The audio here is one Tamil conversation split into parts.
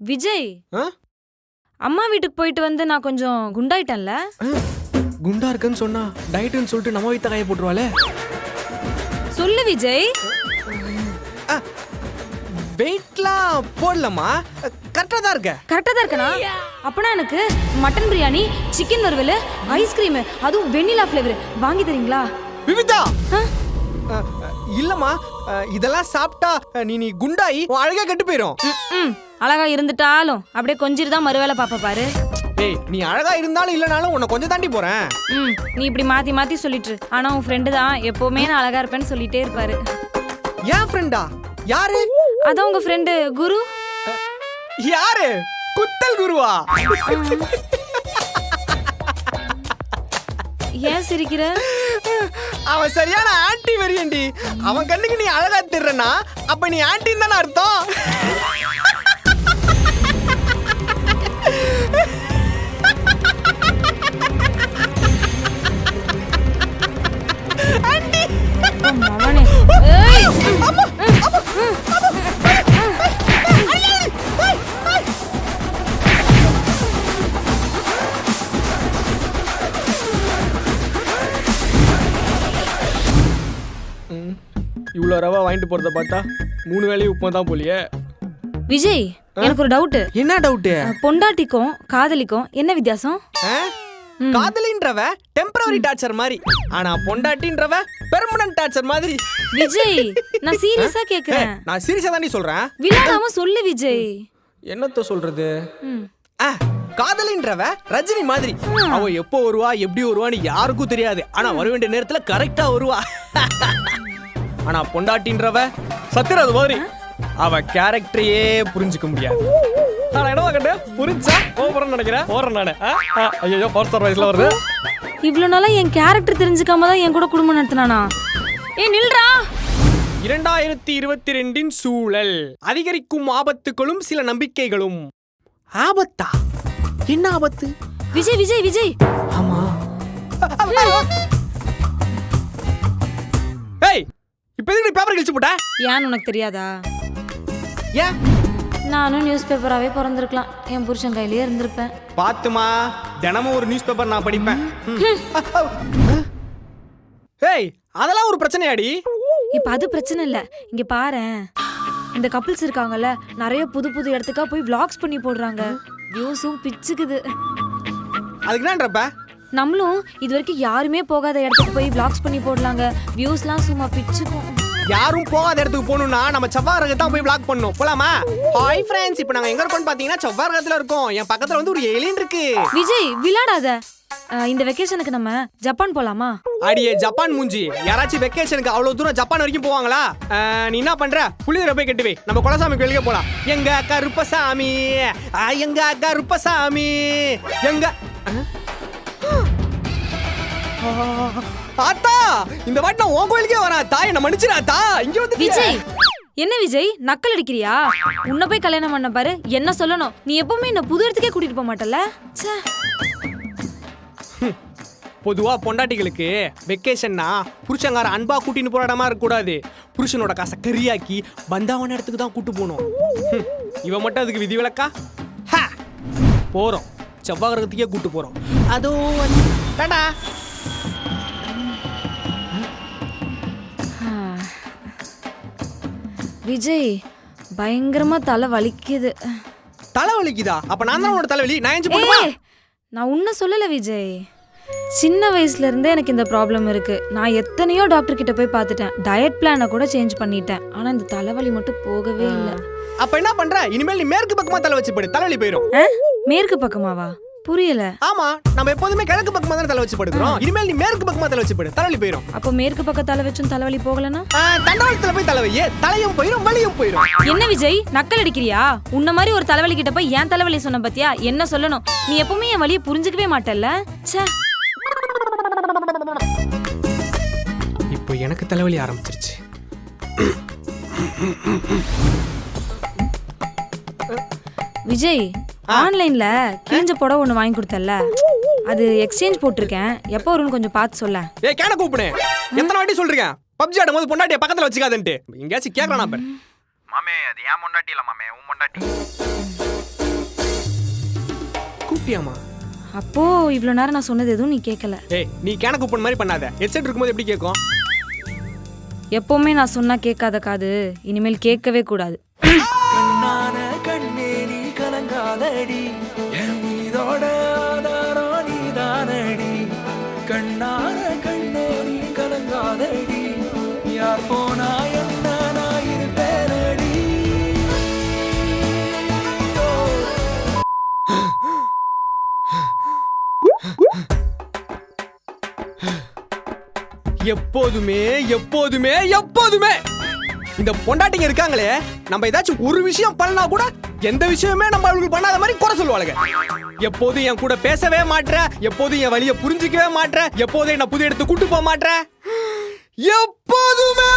விஜய்? அம்மா வீட்டுக்கு போயிட்டு வந்து நான் கொஞ்சம் குண்டாயிட்டேன்ல? குண்டா இருக்குன்னு சொன்னா டயட்டுன்னு சொல்லிட்டு நம்ம வைத்த காய போட்டுருவாளே? சொல்லு விஜய்! வெயிட்லாம் போடலம்மா. கரெக்டாக தான் இருக்க. கரெக்டா தான் இருக்கனா? அப்பனா எனக்கு மட்டன் பிரியாணி சிக்கன் வறுவல் ஐஸ்கிரீம் அதுவும் வெண்ணிலா ஃப்ளேவர் வாங்கி தரீங்களா? விவிதா! இல்லம்மா இதெல்லாம் சாப்பிட்டா நீ நீ குண்டாயி அழகா கெட்டு போயிடும் அழகா இருந்துட்டாலும் அப்படியே கொஞ்சிட்டு தான் மறுவேளை பாப்ப பாரு. ஏய் நீ அழகா இருந்தாலும் இல்லனாலும் உன்னை கொஞ்சம் தாண்டி போறேன். ம் நீ இப்படி மாத்தி மாத்தி சொல்லிட்டு. ஆனா உன் ஃப்ரெண்டு தான் எப்பவுமே நான் அழகா இருப்பேன்னு சொல்லிட்டே இருப்பாரு. ஏன் ஃப்ரெண்டா யாரு? அதான் உங்க ஃப்ரெண்டு குரு? யாரு? குத்தல் குருவா? ஏன் சிரிக்கிற? அவன் சரியான ஆன்டி வெறியண்டி அவன் கண்ணுக்கு நீ அழகா திடுறனா அப்ப நீ ஆன்டின்னு தானே அர்த்தம்? இவ்வளோ ரவா வாங்கிட்டு போறத பார்த்தா மூணு வேலையும் உப்புமா தான் போலியே. விஜய் எனக்கு ஒரு டவுட் என்ன டவுட்டு பொண்டாட்டிக்கும் காதலிக்கும் என்ன வித்தியாசம்? காதலின்றவ டெம்பரவரி டார்ச்சர் மாதிரி. ஆனா பொண்டாட்டின்றவ பெர்மனன்ட் டார்ச்சர் மாதிரி. விஜய் நான் சீரியஸா கேக்குறேன். நான் சீரியஸா தாண்டி சொல்றேன் விளையாடாம சொல்லு விஜய். என்னத்த சொல்றது? ம். ஆ, காதலின்றவ ரஜினி மாதிரி. அவ எப்போ வருவா எப்படி வருவான்னு யாருக்கும் தெரியாது. ஆனா வர வேண்டிய நேரத்துல கரெக்டா வருவா. ஆனா பொண்டாட்டின்றவ சத்திரது மாதிரி. அவ கேரக்டரையே புரிஞ்சுக்க முடியாது. நான் என்னவா கண்டு புரிஞ்சா? ஓவரன்னு நினைக்கிறேன். ஓவரன் நானு. ஐயோ ஃபோர்த் வயசுல வருது. இவ்வளவு நாளா என் கேரக்டர் தெரிஞ்சுக்காம தான் என் கூட குடும்பம் நடத்தினானா? ஏய் நில்றா! இரண்டாயிரத்தி இருபத்தி ரெண்டின் சூழல். அதிகரிக்கும் ஆபத்துகளும் சில நம்பிக்கைகளும். ஆபத்தா? என்ன ஆபத்து? விஜய் விஜய் விஜய். ஆமா. ஏய் இப்போ எதுக்கு பேப்பர் கிழிச்சு போட்ட? ஏன்னு உனக்கு தெரியாதா? ஏன்? நானும் நியூஸ் பேப்பராகவே பிறந்திருக்கலாம். என் புருஷன் கையிலேயே இருந்திருப்பேன். பாத்துமா தினமும் ஒரு நியூஸ் பேப்பர் நான் படிப்பேன். ஏய் அதெல்லாம் ஒரு பிரச்சனையாடி. இப்போ அது பிரச்சனை இல்லை. இங்க பாரேன். இந்த கப்பிள்ஸ் இருக்காங்கல்ல நிறைய புது புது இடத்துக்கா போய் vlogs பண்ணி போடுறாங்க. வியூஸும் பிச்சுக்குது. அதுக்கு என்னன்றப்ப நம்மளும் இது வரைக்கும் யாருமே போகாத இடத்துக்கு போய் vlogs பண்ணி போடலாங்க. வியூஸ்லாம் சும்மா பிச்சுக்கும். யாரும் போகாத இடத்துக்கு போகணும்னா நம்ம செவ்வாய் தான் போய் vlog பண்ணணும். போலாமா? ஹாய் ஃப்ரெண்ட்ஸ் இப்போ நாங்க எங்க இருக்கோம்னு பாத்தீங்கன்னா செவ்வாய் ரகத்துல இருக்கோம். என் பக்கத்துல வந்து ஒரு ஏலியன் இருக்கு. விஜய் விளையாடாத. இந்த வெக்கேஷனுக்கு நம்ம ஜப்பான் போலாமா? அடியே ஜப்பான் மூஞ்சி. யாராச்சும் வெக்கேஷனுக்கு அவ்வளவு தூரம் ஜப்பான் வரைக்கும் போவாங்களா? நீ என்ன பண்ற? புளிதரை போய் கட்டுவே நம்ம குலசாமி கோயிலுக்கே போலாம். எங்க கருப்பசாமி ஆ, எங்க கருப்பசாமி எங்க? அஹ்? ஆ, ஆத்தா இந்த வாட்டி நான் உன் கோயிலுக்கே வரேன் தாய் என்ன மன்னிச்சிடாத்தா இங்க வந்து விஜய் என்ன விஜய்? நக்கல் அடிக்கிறியா? உன்னை போய் கல்யாணம் பண்ண பாரு என்ன சொல்லணும்? நீ எப்பவுமே என்ன புது இடத்துக்கே கூட்டிட்டு போக மாட்டல பொதுவா பொண்டாட்டிகளுக்கு வெக்கேஷன்னா புருஷங்கார அன்பா கூட்டின்னு போற இடமா இருக்க கூடாது. புருஷனோட காசை கரியாக்கி பந்தாவான இடத்துக்கு தான் கூட்டு போகணும். இவன் மட்டும் அதுக்கு விதிவிலக்கா ஹ! போறோம். செவ்வாய் கிரகத்துக்கே கூட்டு போறோம். அதோ விஜய் பயங்கரமா தலை வலிக்குது. தலை வலிக்குதா? அப்ப நான் தான் உன்னோட தலைவலி? நான் எஞ்சி போட்டுமா ஏய், நான் உன்ன சொல்லல விஜய். சின்ன வயசுல இருந்தே எனக்கு இந்த ப்ராப்ளம் இருக்கு. நான் எத்தனையோ டாக்டர் கிட்ட போய் பார்த்துட்டேன். டயட் பிளானை கூட சேஞ்ச் பண்ணிட்டேன். ஆனா இந்த தலைவலி மட்டும் போகவே இல்லை. அப்ப என்ன பண்ற? இனிமேல் நீ மேற்கு பக்கமா தலை வச்சு போடு தலைவலி போயிடும்? மேற்கு பக்கமாவா? புரியல. ஆமா நம்ம எப்போதுமே கிழக்கு பக்கமா தானே தலை வச்சு படுக்கிறோம். இனிமேல் நீ மேற்கு பக்கமா தலை வச்சு போடு. தலைவலி போயிடும் அப்போ மேற்கு பக்கம் தலை வச்சும் தலைவலி போகலனா தண்டவாளத்துல போய் தலைவையே தலையும் போயிடும் வலியும் போயிடும் என்ன விஜய் நக்கல் அடிக்கிறியா? உன்ன மாதிரி ஒரு தலைவலி கிட்ட போய் ஏன் தலைவலி சொன்ன பாத்தியா? என்ன சொல்லணும்? நீ எப்பவுமே என் வலியை புரிஞ்சுக்கவே மாட்டல்ல? ச்சே. இப்போ எனக்கு தலைவலி ஆரம்பிச்சிருச்சு. விஜய் ஆன்லைன்ல கிழிஞ்ச புடவை ஒன்று வாங்கி கொடுத்தல்ல. அது எக்ஸ்சேஞ்ச் போட்டிருக்கேன். எப்போ வரும்னு கொஞ்சம் பார்த்து சொல்ல. ஏ கேன கூப்பிடு. எத்தனை வாட்டி சொல்றேன் பப்ஜி ஆடும் போது பொண்டாட்டிய பக்கத்துல வச்சுக்காதன்ட்டு. எங்கேயாச்சும் கேட்கறானா பாரு. மாமே அது ஏன் பொண்டாட்டி இல்ல மாமே உன் பொண்டாட்டி. சாப்பிட்டியாமா அப்போ இவ்வளோ நேரம் நான் சொன்னது எதுவும் நீ கேட்கல ஏய் நீ கேன கூப்பன் மாதிரி பண்ணாத. ஹெட்செட் இருக்கும்போது எப்படி கேட்கும் எப்பவுமே நான் சொன்னா கேட்காத காது. இனிமேல் கேட்கவே கூடாது. கலங்காதடி என் மீதோட ஆதாரம் நீதானடி. கண்ணான கண்ணே நீ கலங்காதடி. யார் போனா என்ன நான் இருப்பேனடி. எப்போதுமே எப்போதுமே எப்போதுமே. இந்த பொண்டாட்டிங்க இருக்காங்களே நம்ம ஏதாச்சும் ஒரு விஷயம் பண்ணா கூட எந்த விஷயமே நம்ம அவங்களுக்கு பண்ணாத மாதிரி குறை சொல்லுவாளுங்க. எப்போதும் என் கூட பேசவே மாட்ற எப்போதும் என் வழிய புரிஞ்சிக்கவே மாட்ற எப்போதும் என்ன புது இடத்துக்கு கூட்டு போக மாட்ற. எப்போதுமே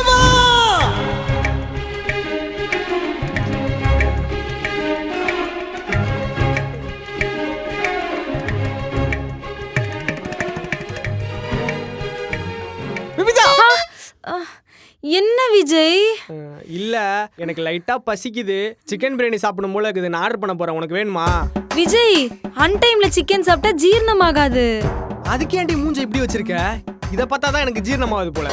விஜய்? இல்ல எனக்கு லைட்டா பசிக்குது. சிக்கன் பிரியாணி சாப்பிடணும் போல இருக்குது. நான் ஆர்டர் பண்ண போறேன். உனக்கு வேணுமா? விஜய் அன்டைம்ல சிக்கன் சாப்பிட்டா ஜீரணமாகாது. அதுக்கு ஏன்டி மூஞ்ச இப்படி வச்சிருக்க? இத பார்த்தா தான் எனக்கு ஜீரணமாகுது போல.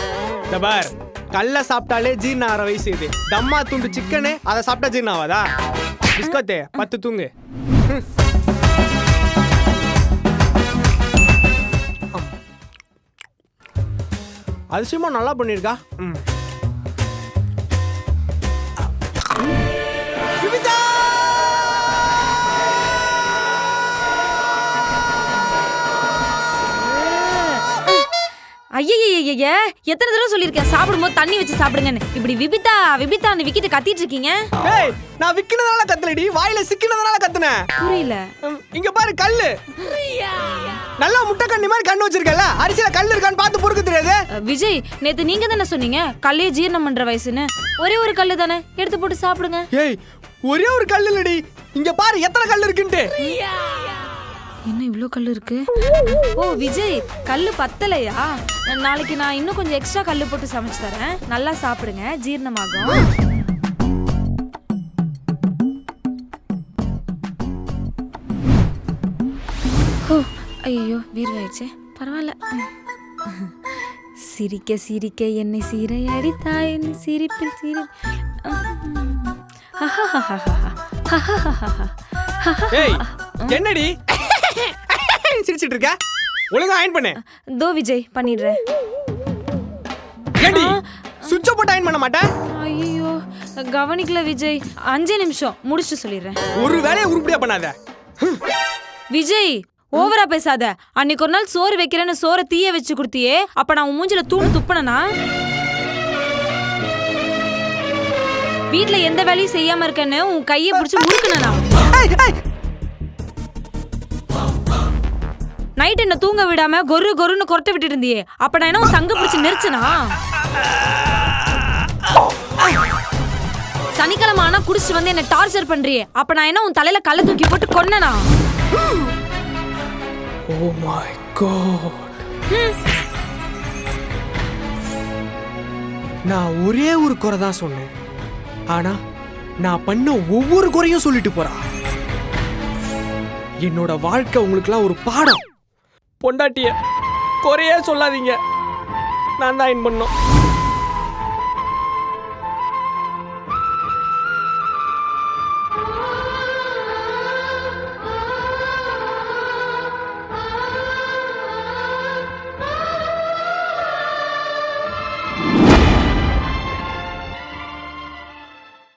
இந்த பார் கல்ல சாப்பிட்டாலே ஜீரணம் ஆகிற வயசு இது. தம்மா துண்டு சிக்கனு அதை சாப்பிட்டா ஜீரணம் ஆகாதா பிஸ்கோத்தே பத்து தூங்கு. அதிசயமா நல்லா பண்ணிருக்கா ம். ஐயய்யய்ய எத்தனை தடவை சொல்லியிருக்கேன்? சாப்பிடும்போது தண்ணி வச்சு சாப்பிடுங்கன்னு. இப்படி விபிதா விபிதான்னு விக்கிட்டு கத்திட்டு இருக்கீங்க? ஏய் நான் விக்கினதுனால கத்தலடி வாயில சிக்கினதுனால கத்துனேன். புரியல. இங்க பாரு கல்லு. நல்லா முட்டை கண்ணி மாதிரி கண்ணு வச்சிருக்கல அரிசியில கல்லு இருக்கான்னு பார்த்து பொறுக்க தெரியாது? விஜய் நேத்து நீங்க தானே சொன்னீங்க? கல்லே ஜீரணம் பண்ற வயசுன்னு. ஒரே ஒரு கல்லு தானே. எடுத்து போட்டு சாப்பிடுங்க. ஏய் ஒரே ஒரு கல்லு இல்லடி. இங்க பாரு எத்தனை கல்லு இருக்குன்ட்டு. என்ன இவ்வளோ கல் இருக்கு? ஓ விஜய் கல் பத்தலையா? நாளைக்கு நான் இன்னும் கொஞ்சம் எக்ஸ்ட்ரா கல் போட்டு சமைச்சு தரேன். நல்லா சாப்பிடுங்க ஜீரணமாகும். ஓ ஐயோ வீர்வாயிடுச்சே பரவாயில்ல. சிரிக்க சிரிக்க என்னை சீரை அடித்தா என்னை சிரிப்பில் சிரி என்னடி சிரிச்சிட்டு இருக்க? ஒழுங்கா அயன் பண்ணு. தோ விஜய் பண்ணிடுறேன். ஏடி சுவிட்ச போட்டு அயன் பண்ண மாட்டேன்? ஐயோ கவனிக்கல விஜய். அஞ்சே நிமிஷம் முடிச்சுட்டு சொல்லிடுறேன். ஒரு வேலையை உருப்படியா பண்ணாத. விஜய் ஓவரா பேசாத. அன்னைக்கு ஒரு நாள் சோறு வைக்கிறேன்னு சோறை தீய வச்சு கொடுத்தியே அப்ப நான் உன் மூஞ்சில தூணு துப்புனனா? வீட்ல எந்த வேலையும் செய்யாம இருக்கேன்னு உன் கையை பிடிச்சு முறுக்குனா நைட் என்ன தூங்க விடாம கொரு கொருன்னு கொரட்டை விட்டுட்டு இருந்தியே. அப்ப நான் என்ன சங்க பிடிச்சு நெரிச்சனா சனிக்கிழமை ஆனா குடிச்சிட்டு வந்து என்ன டார்ச்சர் பண்றியே. அப்ப நான் என்ன உன் தலையில கல்ல தூக்கி போட்டு கொன்னனா? Oh my god. நான் ஒரே ஒரு குறை தான் சொன்னேன். ஆனா நான் பண்ண ஒவ்வொரு குறையும் சொல்லிட்டு போறா. என்னோட வாழ்க்கை உங்களுக்குலாம் ஒரு பாடம். பொண்டாட்டிய குறையே சொல்லாதீங்க. நான் தான் இன் பண்ணோம்